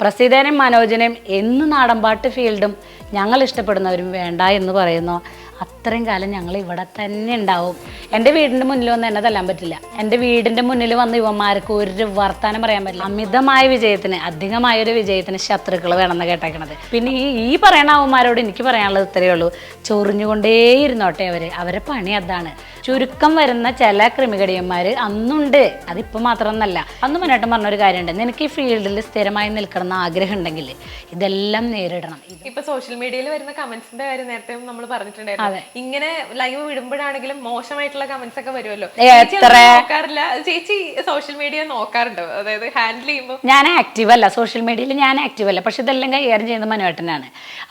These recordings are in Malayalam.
പ്രസീതേനെയും മനോജനെയും എന്ന് നാടൻപാട്ട് ഫീൽഡും ഞങ്ങൾ ഇഷ്ടപ്പെടുന്നവരും വേണ്ട എന്ന് പറയുന്നു. അത്രയും കാലം ഞങ്ങൾ ഇവിടെ തന്നെ ഉണ്ടാവും. എന്റെ വീടിന്റെ മുന്നിൽ വന്ന് എന്നെ തല്ലാൻ പറ്റില്ല. എന്റെ വീടിന്റെ മുന്നിൽ വന്ന യുവന്മാർക്ക് ഒരു വർത്താനം പറയാൻ പറ്റില്ല. അമിതമായ വിജയത്തിന് അധികമായ ഒരു വിജയത്തിന് ശത്രുക്കൾ വേണമെന്ന് കേട്ടേക്കണത്. പിന്നെ ഈ ഈ പറയണ അവന്മാരോട് എനിക്ക് പറയാനുള്ളത് ഇത്രയേ ഉള്ളൂ. ചൊറിഞ്ഞുകൊണ്ടേയിരുന്നോട്ടെ അവർ അവരെ പണി അതാണ്. ചുരുക്കം വരുന്ന ചില ക്രിമികടിയന്മാർ അന്നുണ്ട്. അതിപ്പോൾ മാത്രമൊന്നല്ല. അന്ന് മുന്നേറ്റം പറഞ്ഞൊരു കാര്യമുണ്ട്. നിനക്ക് ഈ ഫീൽഡിൽ സ്ഥിരമായി നിൽക്കണം എന്ന് ആഗ്രഹം ഉണ്ടെങ്കിൽ ഇതെല്ലാം നേരിടണം. ഇപ്പൊ സോഷ്യൽ മീഡിയയിൽ വരുന്ന കമന്റ്സിന്റെ കാര്യം നേരത്തെ നമ്മൾ പറഞ്ഞിട്ടുണ്ടായിരുന്നു. ഇങ്ങനെ ലൈവ് വിടുമ്പോഴാണെങ്കിലും മോശമായിട്ടുള്ള കമന്റ്സ് ഒക്കെ വരുമല്ലോ നോക്കാറില്ല. ചേച്ചി സോഷ്യൽ മീഡിയ നോക്കാറുണ്ടോ. അതായത് ഹാൻഡിൽ ചെയ്യുമ്പോൾ ഞാൻ ആക്റ്റീവ് അല്ല. സോഷ്യൽ മീഡിയയിൽ ഞാൻ ആക്റ്റീവ് അല്ല. പക്ഷെ ഇതെല്ലാം കൈകാര്യം ചെയ്യുന്ന മനുവേട്ടനാണ്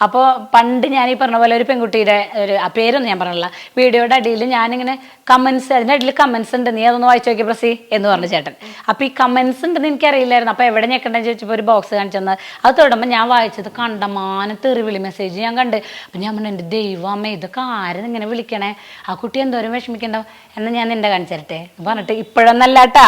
അപ്പോൾ പണ്ട് ഞാൻ ഈ പറഞ്ഞ പോലെ ഒരു പെൺകുട്ടിയുടെ ഒരു പേരൊന്നും ഞാൻ പറഞ്ഞില്ല. വീഡിയോയുടെ അടിയിൽ ഞാനിങ്ങനെ കമൻസ് അതിന്റെ ഇടയിൽ കമൻസ് ഉണ്ട് നീ അതൊന്ന് വായിച്ചു നോക്കി പ്രസി എന്ന് പറഞ്ഞു ചേട്ടൻ. അപ്പോൾ ഈ കമൻസ് ഉണ്ടെന്ന് എനിക്കറിയില്ലായിരുന്നു. അപ്പോൾ എവിടെ ഞെക്കണ്ടെന്ന് ചോദിച്ചപ്പോൾ ഒരു ബോക്സ് കാണിച്ചെന്ന് അത് തൊടുമ്പോൾ ഞാൻ വായിച്ചത് കണ്ടമാനം തെറിവിളി മെസ്സേജ് ഞാൻ കണ്ട്. അപ്പം ഞാൻ പറഞ്ഞു എന്റെ ദൈവമേ ഇതൊക്കെ ആരും ഇങ്ങനെ വിളിക്കണേ? ആ കുട്ടി എന്തോരം വിഷമിക്കണ്ടാവും? എന്നാൽ ഞാൻ നിന്റെ കാണിച്ചു തരട്ടെ പറഞ്ഞിട്ട് ഇപ്പോഴൊന്നല്ല കേട്ടാ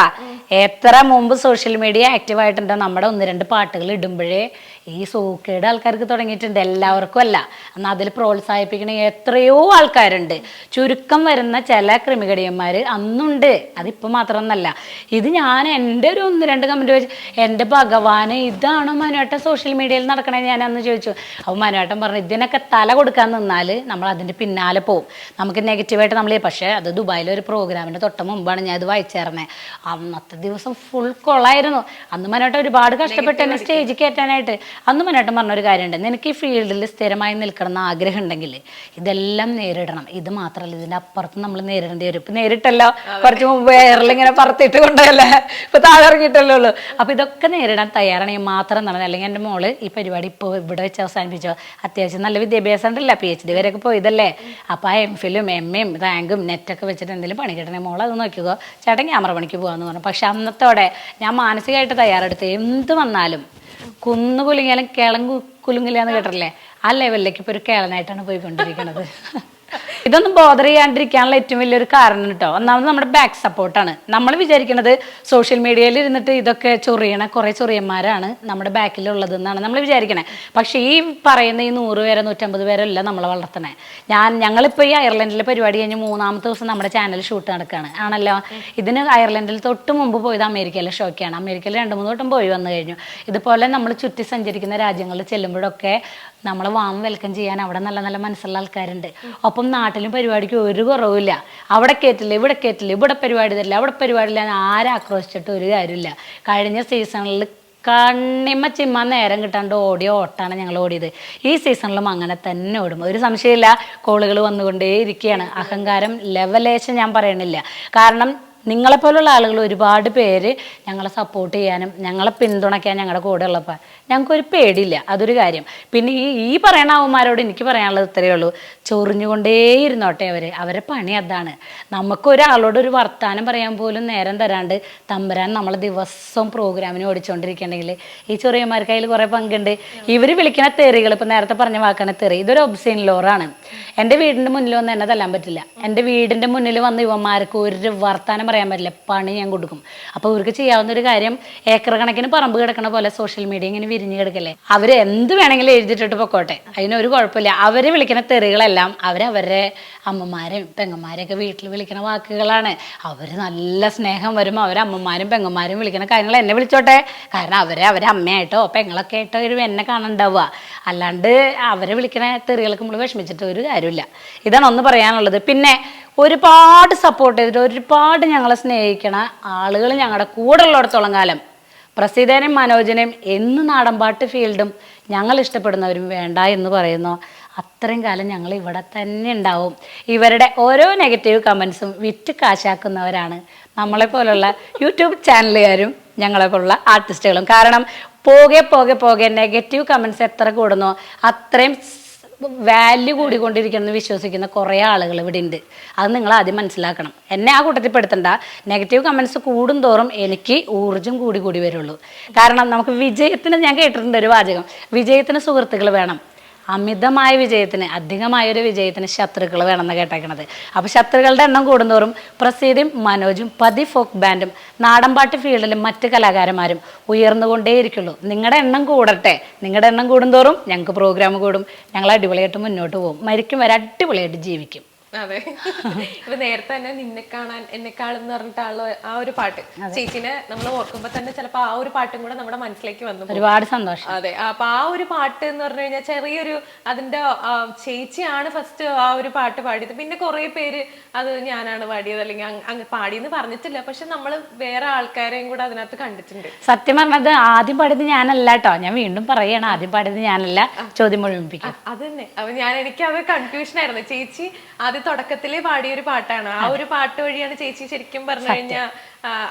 എത്ര മുമ്പ് സോഷ്യൽ മീഡിയ ആക്റ്റീവ് ആയിട്ടുണ്ടോ? നമ്മുടെ ഒന്ന് രണ്ട് പാട്ടുകൾ ഇടുമ്പോഴേ ഈ സൂക്കേട് ആൾക്കാർക്ക് തുടങ്ങിയിട്ടുണ്ട്. എല്ലാവർക്കും അല്ല. എന്നാൽ അതിൽ പ്രോത്സാഹിപ്പിക്കണ എത്രയോ ആൾക്കാരുണ്ട്. ചുരുക്കം വരുന്ന ചില ക്രിമികടിയന്മാർ അന്നുണ്ട്. അതിപ്പോൾ മാത്രമൊന്നല്ല. ഇത് ഞാൻ എന്റെ ഒരു ഒന്ന് രണ്ട് കമന്റ് വെച്ച് എന്റെ ഭഗവാന് ഇതാണോ മനുവേട്ടൻ സോഷ്യൽ മീഡിയയിൽ നടക്കണേ? ഞാൻ അന്ന് ചോദിച്ചു. അപ്പോൾ മനുവേട്ടൻ പറഞ്ഞു ഇതിനൊക്കെ തല കൊടുക്കാൻ നിന്നാൽ നമ്മൾ അതിന്റെ പിന്നാലെ പോവും. നമുക്ക് നെഗറ്റീവായിട്ട് നമ്മൾ പക്ഷേ അത് ദുബായിലെ ഒരു പ്രോഗ്രാമിന്റെ തൊട്ട് മുമ്പാണ് ഞാൻ ഇത് വായിച്ചേർന്നത് അന്നത്തെ ദിവസം ഫുൾ കൊള്ളായിരുന്നു അന്ന് മനോട്ട ഒരുപാട് കഷ്ടപ്പെട്ട് എന്നെ സ്റ്റേജിൽ കയറ്റാനായിട്ട് അന്ന് മനോട്ടം പറഞ്ഞൊരു കാര്യമുണ്ട്. നിനക്ക് ഈ ഫീൽഡിൽ സ്ഥിരമായി നിൽക്കണം എന്ന് ആഗ്രഹം ഉണ്ടെങ്കിൽ ഇതെല്ലാം നേരിടണം. ഇത് മാത്രമല്ല ഇതിന്റെ അപ്പുറത്ത് നമ്മൾ നേരിടേണ്ടി വരും. ഇപ്പം നേരിട്ടല്ലോ. കുറച്ച് മുമ്പ് എയറിലിങ്ങനെ പറത്തിട്ട് കൊണ്ടല്ലേ ഇപ്പൊ താഴെ ഇറങ്ങിയിട്ടല്ലേ ഉള്ളൂ. അപ്പൊ ഇതൊക്കെ നേരിടാൻ തയ്യാറാണെങ്കിൽ മാത്രം നടന്നത് അല്ലെങ്കിൽ എന്റെ മോൾ ഈ പരിപാടി ഇപ്പോൾ ഇവിടെ വെച്ച് അവസാനിപ്പിച്ചോ. അത്യാവശ്യം നല്ല വിദ്യാഭ്യാസം ഉണ്ടല്ല. പി എച്ച് ഡി വരെയൊക്കെ പോയതല്ലേ? അപ്പൊ ആ എം ഫിലും എം എയും റാങ്കും നെറ്റൊക്കെ വെച്ചിട്ട് എന്തെങ്കിലും പണി കിട്ടണേ മോൾ അത് നോക്കിക്കോ. ചേട്ടൻ ക്യാമറ പണിക്ക് പോകാമെന്ന് പറഞ്ഞു. പക്ഷെ അന്നത്തോടെ ഞാൻ മാനസികമായിട്ട് തയ്യാറെടുത്ത് എന്ത് വന്നാലും കുന്നു കുലുങ്ങിയാലും കിളങ്ങു കുലുങ്ങില്ല എന്ന് കേട്ടിട്ടില്ലേ? ആ ലെവലിലേക്ക് ഇപ്പൊ ഒരു കേളനായിട്ടാണ് പോയിക്കൊണ്ടിരിക്കുന്നത് ഇതൊന്നും ബോധർ ചെയ്യാണ്ടിരിക്കാനുള്ള ഏറ്റവും വലിയൊരു കാരണം കേട്ടോ ഒന്നാമത് നമ്മുടെ ബാക്ക് സപ്പോർട്ടാണ് നമ്മൾ വിചാരിക്കുന്നത് സോഷ്യൽ മീഡിയയിൽ ഇരുന്നിട്ട് ഇതൊക്കെ ചൊറിയണ കുറേ ചൊറിയന്മാരാണ് നമ്മുടെ ബാക്കിലുള്ളത് എന്നാണ് നമ്മൾ വിചാരിക്കണേ. പക്ഷേ ഈ പറയുന്ന ഈ നൂറ് പേരെ നൂറ്റമ്പത് പേരല്ല നമ്മളെ വളർത്തണേ. ഞാൻ ഞങ്ങളിപ്പോൾ ഈ അയർലൻഡിലെ പരിപാടി കഴിഞ്ഞ് മൂന്നാമത്തെ ദിവസം നമ്മുടെ ചാനൽ ഷൂട്ട് നടക്കുകയാണ് ആണല്ലോ? ഇതിന് അയർലൻഡിൽ തൊട്ട് മുമ്പ് പോയത് അമേരിക്കയിലെ ഷോക്കാണ് അമേരിക്കയിൽ രണ്ട് മൂന്ന് വട്ടം പോയി വന്നു കഴിഞ്ഞു. ഇതുപോലെ നമ്മൾ ചുറ്റി സഞ്ചരിക്കുന്ന രാജ്യങ്ങളിൽ ചെല്ലുമ്പോഴൊക്കെ നമ്മളെ വാം വെൽക്കം ചെയ്യാൻ അവിടെ നല്ല നല്ല മനസ്സുള്ള ആൾക്കാരുണ്ട്. ഒപ്പം നാട്ടിലും പരിപാടിക്ക് ഒരു കുറവില്ല അവിടെ കയറ്റില്ല ഇവിടെ കയറ്റില്ല ഇവിടെ പരിപാടി തരില്ല അവിടെ പരിപാടിയില്ല ആരെ ആക്രോശിച്ചിട്ട് ഒരു കാര്യമില്ല. കഴിഞ്ഞ സീസണിൽ കണ്ണിമ്മ ചിമ്മ നേരം കിട്ടാണ്ട് ഓടിയ ഓട്ടാണ് ഞങ്ങൾ ഓടിയത്. ഈ സീസണിലും അങ്ങനെ തന്നെ ഓടും. ഒരു സംശയമില്ല കോളുകൾ വന്നുകൊണ്ടേ ഇരിക്കുകയാണ് അഹങ്കാരം ലെവലേശം ഞാൻ പറയണില്ല. കാരണം നിങ്ങളെപ്പോലുള്ള ആളുകൾ ഒരുപാട് പേര് ഞങ്ങളെ സപ്പോർട്ട് ചെയ്യാനും ഞങ്ങളെ പിന്തുണയ്ക്കാൻ ഞങ്ങളുടെ കൂടെ ഉള്ളപ്പോൾ ഞങ്ങൾക്കൊരു പേടിയില്ല. അതൊരു കാര്യം. പിന്നെ ഈ ഈ പറയണ അവന്മാരോട് എനിക്ക് പറയാനുള്ളത് ഇത്രയേ ഉള്ളൂ. ചൊറിഞ്ഞുകൊണ്ടേയിരുന്നോട്ടെ അവർ അവരെ പണി അതാണ്. നമുക്കൊരാളോട് ഒരു വർത്താനം പറയാൻ പോലും നേരം തരാണ്ട് തമ്പരാൻ നമ്മൾ ദിവസവും പ്രോഗ്രാമിന് ഓടിച്ചുകൊണ്ടിരിക്കണമെങ്കിൽ ഈ ചെറിയമാർക്ക് അതിൽ കുറേ പങ്കുണ്ട്. ഇവർ വിളിക്കുന്ന തെറികൾ ഇപ്പം നേരത്തെ പറഞ്ഞ വാക്കാണ് തെറി. ഇതൊരു ഒബ്സൈൻ ലോറാണ് എന്റെ വീടിന്റെ മുന്നിൽ വന്ന് എന്നെ തല്ലാൻ പറ്റില്ല. എന്റെ വീടിന്റെ മുന്നിൽ വന്ന് ഇവന്മാർക്ക് ഒരു വർത്താനം പറയാൻ പറ്റില്ല. പണി ഞാൻ കൊടുക്കും. അപ്പോൾ ഇവർക്ക് ചെയ്യാവുന്ന ഒരു കാര്യം ഏക്കർ കണക്കിന് പറമ്പ് കിടക്കണ പോലെ സോഷ്യൽ മീഡിയ ഇങ്ങനെ വിരിഞ്ഞു കിടക്കല്ലേ? അവർ എന്ത് വേണമെങ്കിലും എഴുതിയിട്ടിട്ട് പൊക്കോട്ടെ. അതിനൊരു കുഴപ്പമില്ല. അവർ വിളിക്കുന്ന തെറികളെല്ലാം അവരവരുടെ അമ്മമാരും പെങ്ങന്മാരെയൊക്കെ വീട്ടിൽ വിളിക്കുന്ന വാക്കുകളാണ്. അവർ നല്ല സ്നേഹം വരുമ്പോൾ അവർ അമ്മമാരും പെങ്ങന്മാരും വിളിക്കുന്ന കാര്യങ്ങൾ എന്നെ വിളിച്ചോട്ടെ. കാരണം അവരെ അവരെ അമ്മയായിട്ടോ പെങ്ങളൊക്കെ ആയിട്ടോ ഒരു എന്നെ കാണണ്ടാവുക. അല്ലാണ്ട് അവരെ വിളിക്കുന്ന തെറികൾക്ക് നമ്മൾ വിഷമിച്ചിട്ട് ഒരു കാര്യമില്ല. ഇതാണ് ഒന്ന് പറയാനുള്ളത്. പിന്നെ ഒരുപാട് സപ്പോർട്ട് ചെയ്തിട്ട് ഒരുപാട് ഞങ്ങളെ സ്നേഹിക്കണ ആളുകൾ ഞങ്ങളുടെ കൂടെ ഉള്ളിടത്തോളം കാലം. പ്രസീതനെയും മനോജനെയും എന്ന് നാടൻപാട്ട് ഫീൽഡും ഞങ്ങൾ ഇഷ്ടപ്പെടുന്നവരും വേണ്ട എന്ന് പറയുന്നു. അത്രയും കാലം ഞങ്ങൾ ഇവിടെ തന്നെ ഉണ്ടാവും. ഇവരുടെ ഓരോ നെഗറ്റീവ് കമൻസും വിറ്റ് കാശാക്കുന്നവരാണ് നമ്മളെ പോലുള്ള യൂട്യൂബ് ചാനലുകാരും ഞങ്ങളെ പോലുള്ള ആർട്ടിസ്റ്റുകളും കാരണം പോകെ പോകെ പോകെ നെഗറ്റീവ് കമൻസ് എത്ര കൂടുന്നോ അത്രയും വാല്യൂ കൂടിക്കൊണ്ടിരിക്കണം എന്ന് വിശ്വസിക്കുന്ന കുറേ ആളുകൾ ഇവിടെ ഉണ്ട്. അത് നിങ്ങൾ ആദ്യം മനസ്സിലാക്കണം. എന്നെ ആ കൂട്ടത്തിൽ പെടുത്തണ്ട. നെഗറ്റീവ് കമൻസ് കൂടും തോറും എനിക്ക് ഊർജം കൂടി കൂടി വരുള്ളൂ. കാരണം നമുക്ക് വിജയത്തിന് ഞാൻ കേട്ടിട്ടുണ്ട് ഒരു വാചകം. വിജയത്തിന് സുഹൃത്തുക്കൾ വേണം. അമിതമായ വിജയത്തിന് അധികമായ ഒരു വിജയത്തിന് ശത്രുക്കൾ വേണമെന്ന് കേട്ടേക്കണത്. അപ്പോൾ ശത്രുക്കളുടെ എണ്ണം കൂടുന്തോറും പ്രസീദും മനോജും പതി ഫോക്ക് ബാൻഡും നാടൻപാട്ട് ഫീൽഡിലും മറ്റ് കലാകാരന്മാരും ഉയർന്നുകൊണ്ടേയിരിക്കുള്ളൂ. നിങ്ങളുടെ എണ്ണം കൂടട്ടെ. നിങ്ങളുടെ എണ്ണം കൂടുന്തോറും ഞങ്ങൾക്ക് പ്രോഗ്രാം കൂടും. ഞങ്ങൾ അടിപൊളിയായിട്ട് മുന്നോട്ട് പോകും. മരിക്കും വരെ അടിപൊളിയായിട്ട് ജീവിക്കും. അതെ. ഇപ്പൊ നേരത്തെ തന്നെ നിന്നെ കാണാൻ എന്നെക്കാൾ എന്ന് പറഞ്ഞിട്ടാണല്ലോ ആ ഒരു പാട്ട്. ചേച്ചിനെ നമ്മൾ ഓർക്കുമ്പോ തന്നെ ചിലപ്പോ ആ ഒരു പാട്ടും കൂടെ നമ്മുടെ മനസ്സിലേക്ക് വന്നു ഒരുപാട് സന്തോഷം. അതെ. അപ്പൊ ആ ഒരു പാട്ട് എന്ന് പറഞ്ഞു കഴിഞ്ഞാൽ ചെറിയൊരു അതിന്റെ ചേച്ചിയാണ് ഫസ്റ്റ് ആ ഒരു പാട്ട് പാടിയത്. പിന്നെ കുറെ പേര് അത് ഞാനാണ് പാടിയത് അല്ലെങ്കിൽ അങ്ങ് പാടിയെന്ന് പറഞ്ഞിട്ടില്ല. പക്ഷെ നമ്മൾ വേറെ ആൾക്കാരെയും കൂടെ അതിനകത്ത് കണ്ടിട്ടുണ്ട്. സത്യം പറഞ്ഞത് ആദ്യം പാടിയത് ഞാനല്ല കേട്ടോ ഞാൻ വീണ്ടും പറയണം ആദ്യം പാടിയത് ഞാനല്ല. ചോദ്യം മുഴുമിപ്പിക്കും അത് തന്നെ. അപ്പൊ ഞാൻ എനിക്ക് അത് കൺഫ്യൂഷൻ ആയിരുന്നു. ചേച്ചി ആദ്യം തുടക്കത്തിലേ പാടിയ ഒരു പാട്ടാണ്. ആ ഒരു പാട്ട് വഴിയാണ് ചേച്ചി ശരിക്കും പറഞ്ഞു കഴിഞ്ഞാൽ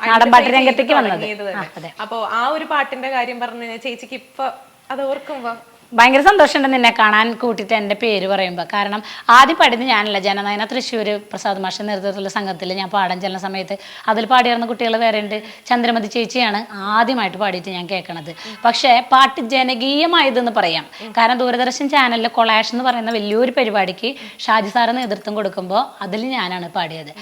നാടൻപാട്ട് രംഗത്തേക്ക് വന്നത്. അപ്പോ അപ്പൊ ആ ഒരു പാട്ടിന്റെ കാര്യം പറഞ്ഞു കഴിഞ്ഞാൽ ചേച്ചിക്ക് ഇപ്പൊ അത് ഓർക്കുമ്പോ ഭയങ്കര സന്തോഷമുണ്ട് നിന്നെ കാണാൻ കൂട്ടിയിട്ട് എന്റെ പേര് പറയുമ്പോൾ കാരണം ആദ്യം പാടിയത് ഞാനല്ല ജനനയന തൃശ്ശൂർ പ്രസാദ് മാഷ നേതൃത്വത്തിലുള്ള സംഘത്തിൽ ഞാൻ പാടാൻ ചെല്ലുന്ന സമയത്ത് അതിൽ പാടിയിരുന്ന കുട്ടികൾ വേറെ ഉണ്ട് ചന്ദ്രമതി ചേച്ചിയാണ് ആദ്യമായിട്ട് പാടിയിട്ട് ഞാൻ കേൾക്കണത് പക്ഷേ പാട്ട് ജനകീയമായതെന്ന് പറയാം. കാരണം ദൂരദർശൻ ചാനലിലെ കൊളാഷ് എന്ന് പറയുന്ന വലിയൊരു പരിപാടിക്ക് ഷാജി സാറ് നേതൃത്വം കൊടുക്കുമ്പോൾ അതിൽ ഞാനാണ് പാടിയത്.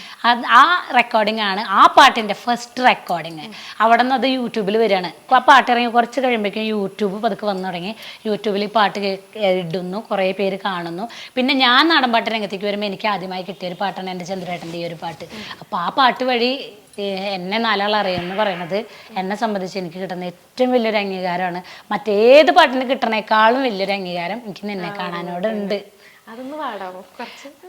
ആ റെക്കോർഡിംഗ് ആണ് ആ പാട്ടിന്റെ ഫസ്റ്റ് റെക്കോർഡിങ് അവിടെ നിന്ന് അത് യൂട്യൂബിൽ വരികയാണ് ആ പാട്ട് ഇറങ്ങി കുറച്ച് കഴിയുമ്പോഴേക്കും യൂട്യൂബ് പതുക്കെ വന്നു തുടങ്ങി. യൂട്യൂബിൽ ഈ പാട്ട് ഇടുന്നു കുറേ പേര് കാണുന്നു. പിന്നെ ഞാൻ നാടൻപാട്ട് രംഗത്തേക്ക് വരുമ്പോൾ എനിക്ക് ആദ്യമായി കിട്ടിയ ഒരു പാട്ടാണ് എന്റെ ചന്ദ്രേട്ടന്റെ ഈ ഒരു പാട്ട്. അപ്പോൾ ആ പാട്ട് വഴി എന്നെ നാലാൾ അറിയുമെന്ന് പറയുന്നത് എന്നെ സംബന്ധിച്ച് എനിക്ക് കിട്ടുന്ന ഏറ്റവും വലിയൊരു അംഗീകാരമാണ്. മറ്റേത് പാട്ടിന് കിട്ടണേക്കാളും വലിയൊരു അംഗീകാരം എനിക്ക് നിന്നെ കാണാനോടുണ്ട്.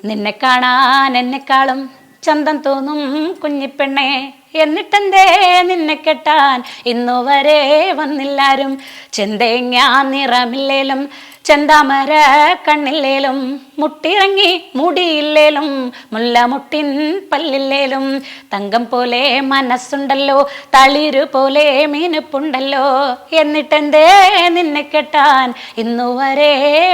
നിന്നെ കാണാൻ എന്നെക്കാളും ചന്തം തോന്നും കുഞ്ഞിപ്പെണ്ണെ. എന്നിട്ടെന്തേ നിന്നെ കെട്ടാൻ? ഇന്നു വരെ വന്നില്ലാരും. ചെന്തേങ്ങ നിറമില്ലേലും. ചെന്താമര കണ്ണില്ലേലും മുട്ടിറങ്ങി മുടിയില്ലേലും മുല്ല മുട്ടിൻ പല്ലില്ലേലും തങ്കം പോലെ മനസ്സുണ്ടല്ലോ തളിരു പോലെ മീനുപ്പുണ്ടല്ലോ. എന്നിട്ടെന്തേ നിന്നെ കെട്ടാൻ ഇന്നു വരെ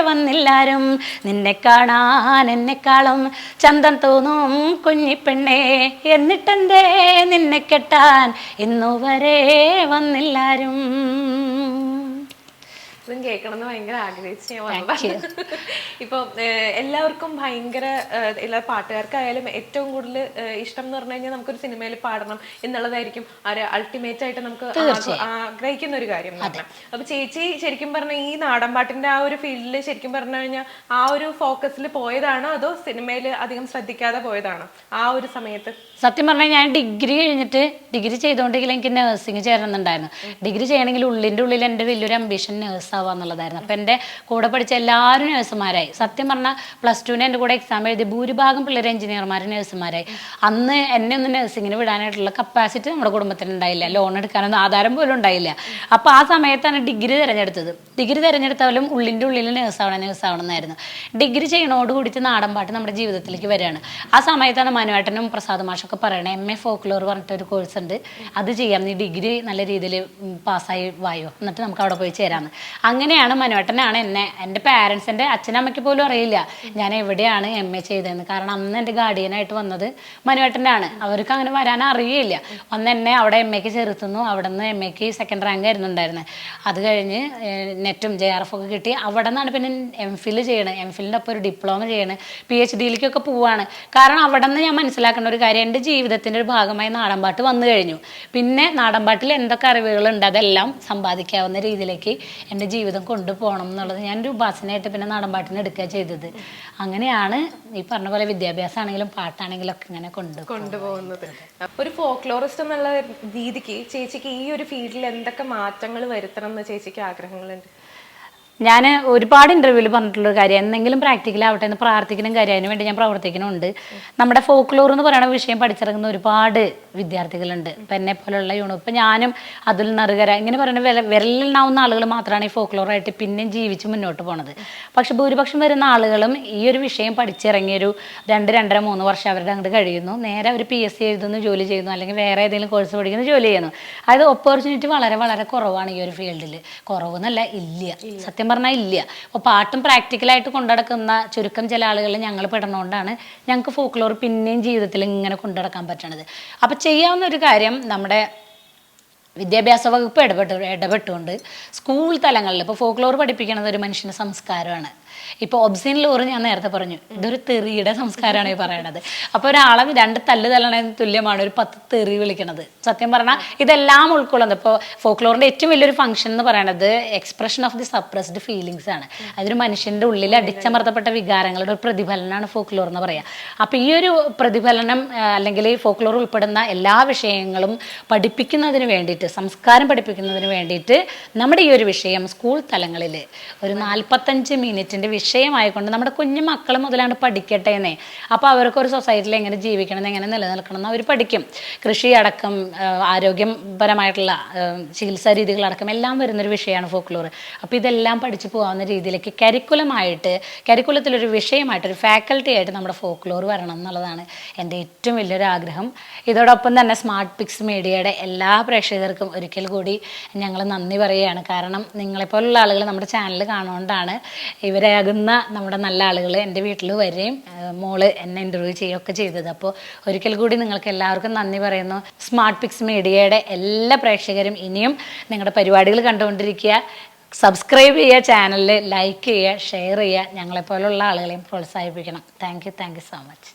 വന്നില്ലാരും. നിന്നെ കാണാൻ എന്നെക്കാളും ചന്തം തോന്നും കുഞ്ഞിപ്പെണ്ണേ. എന്നിട്ടെന്തേ നിന്നെ കെട്ടാൻ ഇന്നു വരെ വന്നില്ലാരും. ഇതും കേൾക്കണം എന്ന് ഭയങ്കര ആഗ്രഹിച്ച് ഞാൻ വന്നതാണ്. ഇപ്പൊ എല്ലാവർക്കും ഭയങ്കര എല്ലാ പാട്ടുകാർക്കായാലും ഏറ്റവും കൂടുതൽ ഇഷ്ടം എന്ന് പറഞ്ഞു കഴിഞ്ഞാൽ നമുക്കൊരു സിനിമയിൽ പാടണം എന്നുള്ളതായിരിക്കും ഒരു അൾട്ടിമേറ്റ് ആയിട്ട് നമുക്ക് ആഗ്രഹിക്കുന്ന ഒരു കാര്യം പറഞ്ഞാൽ. അപ്പൊ ചേച്ചി ശരിക്കും പറഞ്ഞ ഈ നാടൻ പാട്ടിന്റെ ആ ഒരു ഫീൽഡിൽ ശരിക്കും പറഞ്ഞു കഴിഞ്ഞാൽ ആ ഒരു ഫോക്കസിൽ പോയതാണോ അതോ സിനിമയിൽ അധികം ശ്രദ്ധിക്കാതെ പോയതാണോ ആ ഒരു സമയത്ത്? സത്യം പറഞ്ഞാൽ ഞാൻ ഡിഗ്രി കഴിഞ്ഞിട്ട് ഡിഗ്രി ചെയ്തുകൊണ്ടെങ്കിൽ എനിക്ക് നഴ്സിംഗ് ചേരണമെന്നുണ്ടായിരുന്നു. ഡിഗ്രി ചെയ്യണമെങ്കിൽ ഉള്ളിന്റെ ഉള്ളിൽ എന്റെ വലിയൊരു അംബിഷൻ നേഴ്സ് ആവുക എന്നുള്ളതായിരുന്നു. അപ്പം എന്റെ കൂടെ പഠിച്ച എല്ലാവരും നേഴ്സുമാരായി. സത്യം പറഞ്ഞാൽ പ്ലസ് ടുവിന് എന്റെ കൂടെ എക്സാം എഴുതി ഭൂരിഭാഗം പിള്ളേർ എഞ്ചിനീയർമാർ നേഴ്സുമാരായി. അന്ന് എന്നെ ഒന്ന് നഴ്സിങ്ങിന് വിടാനായിട്ടുള്ള കപ്പാസിറ്റി നമ്മുടെ കുടുംബത്തിന് ഉണ്ടായില്ല. ലോൺ എടുക്കാനൊന്നും ആധാരം പോലും ഉണ്ടായില്ല. അപ്പോൾ ആ സമയത്താണ് ഡിഗ്രി തിരഞ്ഞെടുത്തത്. ഡിഗ്രി തിരഞ്ഞെടുത്താലും ഉള്ളിന്റെ ഉള്ളിൽ നേഴ്സ് ആവണം എന്നായിരുന്നു. ഡിഗ്രി ചെയ്യണോട് കൂടിയിട്ട് നാടൻ പാട്ട് നമ്മുടെ ജീവിതത്തിലേക്ക് വരികയാണ്. ആ സമയത്താണ് മനുവേട്ടനും പ്രസാദ് മാഷൊക്കെ പറയണേ എം എ ഫോക്ലോർ പറഞ്ഞിട്ട് ഒരു കോഴ്സ് ഉണ്ട്. അത് ചെയ്യാം. നീ ഡിഗ്രി നല്ല രീതിയിൽ പാസ്സായി വായോ. എന്നിട്ട് നമുക്ക് അവിടെ പോയി ചേരാന്ന് അങ്ങനെയാണ് മനുവേട്ടനാണ് എന്നെ. എന്റെ പാരൻസിന്റെ അച്ഛനമ്മയ്ക്ക് പോലും അറിയില്ല ഞാൻ എവിടെയാണ് എം എ ചെയ്തതെന്ന്. കാരണം അന്ന് എന്റെ ഗാർഡിയനായിട്ട് വന്നത് മനുവേട്ടനാണ് അവർക്ക് അങ്ങനെ വരാൻ അറിയില്ല അന്ന് എന്നെ അവിടെ എം എക്ക് ചേർത്തുന്നു. അവിടെ നിന്ന് എം എക്ക് സെക്കൻഡ് റാങ്ക് ആയിരുന്നുണ്ടായിരുന്നത് അത് കഴിഞ്ഞ് നെറ്റും ജെ ആർ എഫ് ഒക്കെ കിട്ടി. അവിടെ നിന്നാണ് പിന്നെ എം ഫിൽ ചെയ്യണത് എം ഫിലിന്റെ ഒപ്പം ഒരു ഡിപ്ലോമ ചെയ്യണത് പി എച്ച് ഡിയിലേക്കൊക്കെ പോവാണ്. കാരണം അവിടെ നിന്ന് ഞാൻ മനസ്സിലാക്കേണ്ട ഒരു കാര്യം എന്റെ ജീവിതത്തിന്റെ ഒരു ഭാഗമായി നാടൻപാട്ട് വന്നു കഴിഞ്ഞു. പിന്നെ നാടൻപാട്ടിൽ എന്തൊക്കെ അറിവുകളുണ്ട് അതെല്ലാം സമ്പാദിക്കാവുന്ന രീതിയിലേക്ക് എന്റെ ജീവിതം കൊണ്ടുപോകണം എന്നുള്ളത് ഞാനൊരു ഉപാസനയായിട്ട് പിന്നെ നാടൻപാട്ടിന് എടുക്കുക ചെയ്തത്. അങ്ങനെയാണ് ഈ പറഞ്ഞ പോലെ വിദ്യാഭ്യാസം ആണെങ്കിലും പാട്ടാണെങ്കിലും ഒക്കെ ഇങ്ങനെ കൊണ്ടു കൊണ്ടുപോകുന്നത്. ഒരു ഫോക്ലോറിസ്റ്റ് എന്നുള്ള രീതിക്ക് ചേച്ചിക്ക് ഈ ഒരു ഫീൽഡിൽ എന്തൊക്കെ മാറ്റങ്ങൾ വരുത്തണം എന്ന് ചേച്ചിക്ക് ആഗ്രഹങ്ങളുണ്ട്? ഞാൻ ഒരുപാട് ഇന്റർവ്യൂവിൽ പറഞ്ഞിട്ടുള്ള ഒരു കാര്യം എന്തെങ്കിലും പ്രാക്ടിക്കൽ ആവട്ടെ എന്ന് പ്രാർത്ഥിക്കുന്ന കാര്യം അതിന് വേണ്ടി ഞാൻ പ്രവർത്തിക്കുന്നുണ്ട്. നമ്മുടെ ഫോക്ലോർ എന്ന് പറയുന്ന വിഷയം പഠിച്ചിറങ്ങുന്ന ഒരുപാട് വിദ്യാർത്ഥികളുണ്ട്. ഇപ്പം എന്നെ പോലുള്ള യൂണോ ഇപ്പം ഞാനും അതുൽ നറുകര ഇങ്ങനെ പറയുന്ന വില വിരലിലുണ്ടാവുന്ന ആളുകൾ മാത്രമാണ് ഈ ഫോക്ലോറായിട്ട് പിന്നെയും ജീവിച്ച് മുന്നോട്ട് പോണത്. പക്ഷെ ഭൂരിപക്ഷം വരുന്ന ആളുകളും ഈ ഒരു വിഷയം പഠിച്ചിറങ്ങിയൊരു രണ്ട് രണ്ടര മൂന്ന് വർഷം അവരുടെ അങ്ങോട്ട് കഴിയുന്നു. നേരെ അവർ പി എസ് സി എഴുതുന്നു ജോലി ചെയ്യുന്നു അല്ലെങ്കിൽ വേറെ ഏതെങ്കിലും കോഴ്സ് പഠിക്കുന്നു ജോലി ചെയ്യുന്നു. അതായത് ഓപ്പർച്യൂണിറ്റി വളരെ വളരെ കുറവാണ് ഈ ഒരു ഫീൽഡിൽ കുറവെന്നല്ല ഇല്ല. സത്യം പറഞ്ഞാൽ ഇല്ല. അപ്പോൾ പാട്ടും പ്രാക്ടിക്കലായിട്ട് കൊണ്ടുനടക്കുന്ന ചുരുക്കം ചില ആളുകൾ ഞങ്ങൾ പെടുന്നതുകൊണ്ടാണ് ഞങ്ങൾക്ക് ഫോക്ലോർ പിന്നെയും ജീവിതത്തിൽ ഇങ്ങനെ കൊണ്ടുനടക്കാൻ പറ്റണത്. അപ്പോൾ ചെയ്യാവുന്ന ഒരു കാര്യം നമ്മുടെ വിദ്യാഭ്യാസ വകുപ്പ് ഇടപെട്ട് ഇടപെട്ടുകൊണ്ട് സ്കൂൾ തലങ്ങളിൽ ഇപ്പോൾ ഫോക്ലോർ പഠിപ്പിക്കുന്നത് ഒരു മനുഷ്യന്റെ സംസ്കാരമാണ്. ഇപ്പോൾ ഒബ്സിൻ ലോറ് ഞാൻ നേരത്തെ പറഞ്ഞു ഇതൊരു തെറിയുടെ സംസ്കാരമാണ് ഈ പറയണത്. അപ്പോൾ ഒരാളെ രണ്ട് തല്ല് തല്ലണതിന് തുല്യമാണ് ഒരു പത്ത് തെറി വിളിക്കണത്. സത്യം പറഞ്ഞാൽ ഇതെല്ലാം ഉൾക്കൊള്ളുന്നത്. ഇപ്പോൾ ഫോക്ലോറിന്റെ ഏറ്റവും വലിയൊരു ഫംഗ്ഷൻ എന്ന് പറയുന്നത് expression of the suppressed feelings ആണ്. അതൊരു മനുഷ്യന്റെ ഉള്ളിൽ അടിച്ചമർത്തപ്പെട്ട വികാരങ്ങളുടെ ഒരു പ്രതിഫലനമാണ് ഫോക്ലോർ എന്ന് പറയുക അപ്പോൾ ഈ ഒരു പ്രതിഫലനം അല്ലെങ്കിൽ ഫോക്ലോർ ഉൾപ്പെടുന്ന എല്ലാ വിഷയങ്ങളും പഠിപ്പിക്കുന്നതിന് വേണ്ടിയിട്ട് സംസ്കാരം പഠിപ്പിക്കുന്നതിന് വേണ്ടിയിട്ട് നമ്മുടെ ഈ ഒരു വിഷയം സ്കൂൾ തലങ്ങളിൽ ഒരു നാൽപ്പത്തഞ്ച് മിനിറ്റിന്റെ വിഷയമായിക്കൊണ്ട് നമ്മുടെ കുഞ്ഞു മക്കൾ മുതലാണ് പഠിക്കട്ടെ എന്നേ. അപ്പോൾ അവർക്ക് ഒരു സൊസൈറ്റിയിൽ എങ്ങനെ ജീവിക്കണം എങ്ങനെ നിലനിൽക്കണം എന്ന് അവർ പഠിക്കും. കൃഷി അടക്കം ആരോഗ്യപരമായിട്ടുള്ള ചികിത്സാ രീതികളടക്കം എല്ലാം വരുന്നൊരു വിഷയമാണ് ഫോക്ലോർ അപ്പോൾ ഇതെല്ലാം പഠിച്ചു പോകാവുന്ന രീതിയിലേക്ക് കരിക്കുലമായിട്ട് കരിക്കുലത്തിലൊരു വിഷയമായിട്ട് ഒരു ഫാക്കൽറ്റി ആയിട്ട് നമ്മുടെ ഫോക്ലോർ വരണം എന്നുള്ളതാണ് എന്റെ ഏറ്റവും വലിയൊരു ആഗ്രഹം. ഇതോടൊപ്പം തന്നെ സ്മാർട്ട് പിക്സ് മീഡിയയുടെ എല്ലാ പ്രേക്ഷകർക്കും ഒരിക്കൽ കൂടി ഞങ്ങൾ നന്ദി പറയുകയാണ്. കാരണം നിങ്ങളെപ്പോലുള്ള ആളുകൾ നമ്മുടെ ചാനൽ കാണുകൊണ്ടാണ് ഇവരാകുന്ന നമ്മുടെ നല്ല ആളുകൾ എന്റെ വീട്ടിൽ വരെയും മോൾ എന്നെ ഇന്റർവ്യൂ ചെയ്യുകയൊക്കെ ചെയ്തത്. അപ്പോൾ ഒരിക്കൽ കൂടി നിങ്ങൾക്ക് എല്ലാവർക്കും നന്ദി പറയുന്നു. സ്മാർട്ട് പിക്സ് മീഡിയയുടെ എല്ലാ പ്രേക്ഷകരും ഇനിയും നിങ്ങളുടെ പരിപാടികൾ കണ്ടുകൊണ്ടിരിക്കുക. സബ്സ്ക്രൈബ് ചെയ്യുക ചാനലിൽ ലൈക്ക് ചെയ്യുക ഷെയർ ചെയ്യുക ഞങ്ങളെപ്പോലുള്ള ആളുകളെയും പ്രോത്സാഹിപ്പിക്കണം. Thank you thank you so much